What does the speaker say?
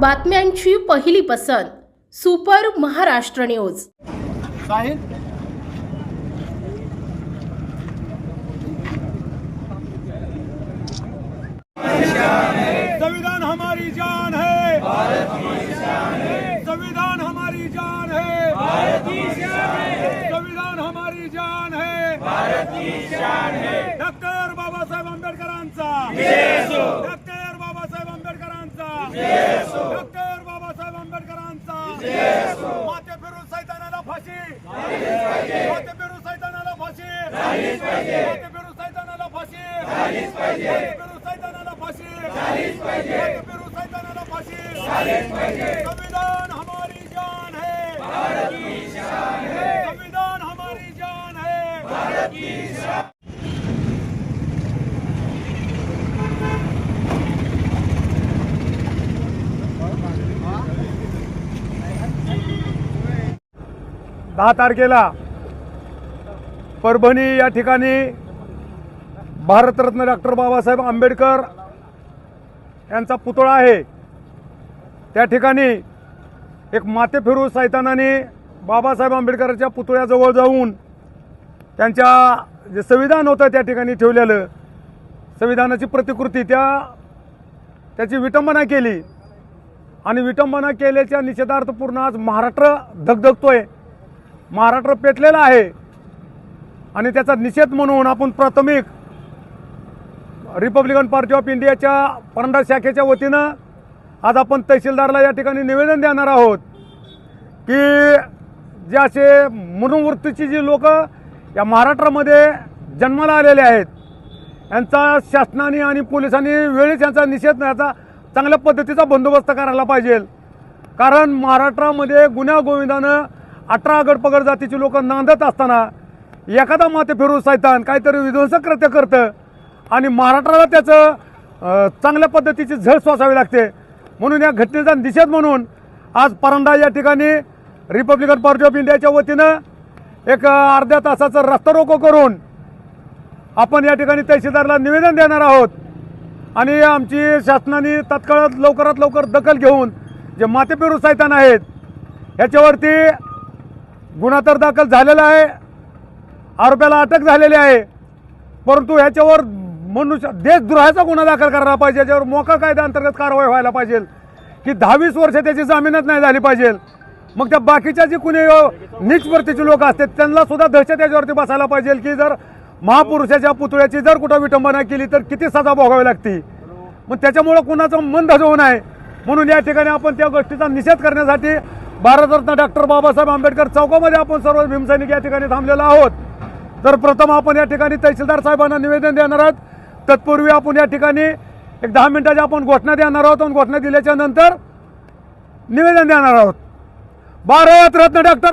बातम्यांची पहिली पसंत सुपर महाराष्ट्र न्यूज. साहिल? संविधान हमारी जान है। संविधान हमारी जान है। संविधान हमारी जान है। डॉक्टर बाबासाहेब आंबेडकरांचा। डॉक्टर बाबासाहेब आंबेडकरांचा डॉक्टर बाबासाहेब आंबेडकरांचा. माते फिरून सैतानाला फाशी. माते फिरून सैतानाला फाशी. माते फिरून सैतानाला फाशी. माते फिरून सैतानाला फाशी. माते फिरून सैतानाला फाशी. संविधान हमारी जान है. संविधान हमारी जान है। दहा तारखेला परभणी या ठिकाणी भारतरत्न डॉक्टर बाबासाहेब आंबेडकर यांचा पुतळा आहे. त्या ठिकाणी एक माते फिरू सैतानाने बाबासाहेब आंबेडकरांच्या पुतळ्याजवळ जाऊन त्यांच्या जे संविधान होतं त्या ठिकाणी ठेवलेलं संविधानाची प्रतिकृती त्या त्याची विटंबना केली. आणि विटंबना केल्याच्या निषेधार्थ पूर्ण आज महाराष्ट्र धगधगतोय. महाराष्ट्र पेटलेला आहे. आणि त्याचा निषेध म्हणून आपण प्राथमिक रिपब्लिकन पार्टी ऑफ इंडियाच्या परंडा शाखेच्या वतीनं आज आपण तहसीलदारला या ठिकाणी निवेदन देणार आहोत की जे असे मनोवृत्तीची जी लोक या महाराष्ट्रामध्ये जन्माला आलेले आहेत यांचा शासनाने आणि पोलिसांनी वेळीच यांचा निषेध याचा चांगल्या पद्धतीचा बंदोबस्त करायला पाहिजे. कारण महाराष्ट्रामध्ये गुन्हा गोविंदानं अठरा गडपगड जातीची लोक नांदत असताना एखादा माते फिरू सैतान काहीतरी विध्वंसक कृत्य करतं आणि महाराष्ट्राला त्याचं चांगल्या पद्धतीची झळ सोसावी लागते. म्हणून या घटनेचा निषेध म्हणून आज परंडा या ठिकाणी रिपब्लिकन पार्टी ऑफ इंडियाच्या वतीनं एक अर्ध्या तासाचं रस्ता रोको करून आपण या ठिकाणी तहसीलदारला निवेदन देणार आहोत. आणि आमची शासनाने तत्काळ लवकरात लवकर दखल घेऊन जे मातेपेरू सैतान आहेत ह्याच्यावरती गुन्हा तर दाखल झालेला आहे. आरोप्याला अटक झालेली आहे. परंतु ह्याच्यावर मनुष्य देशद्रोहाचा गुन्हा दाखल करायला पाहिजे. याच्यावर मोका कायदा अंतर्गत कारवाई व्हायला पाहिजे. की दहावीस वर्ष त्याची जामीनच नाही झाली पाहिजे. मग त्या बाकीच्या जे कुणी निचवर्तीचे नीच लोक असतात त्यांना सुद्धा दहशत याच्यावरती बसायला पाहिजे की जर महापुरुषाच्या पुतळ्याची जर कुठं विटंबना केली तर किती सजा भोगावी लागते? मग त्याच्यामुळं कुणाचं मन धजवू नये. म्हणून या ठिकाणी आपण त्या गोष्टीचा निषेध करण्यासाठी भारतरत्न डॉक्टर बाबासाहेब आंबेडकर चौकामध्ये आपण सर्व भीमसैनिक या ठिकाणी थांबलेलो आहोत. तर प्रथम आपण या ठिकाणी तहसीलदार साहेबांना निवेदन देणार आहोत तत्पूर्वी आपण या ठिकाणी एक दहा मिनिटाची आपण घोषणा देणार आहोत आणि घोषणा दिल्याच्या नंतर निवेदन देणार आहोत. भारतरत्न डॉक्टर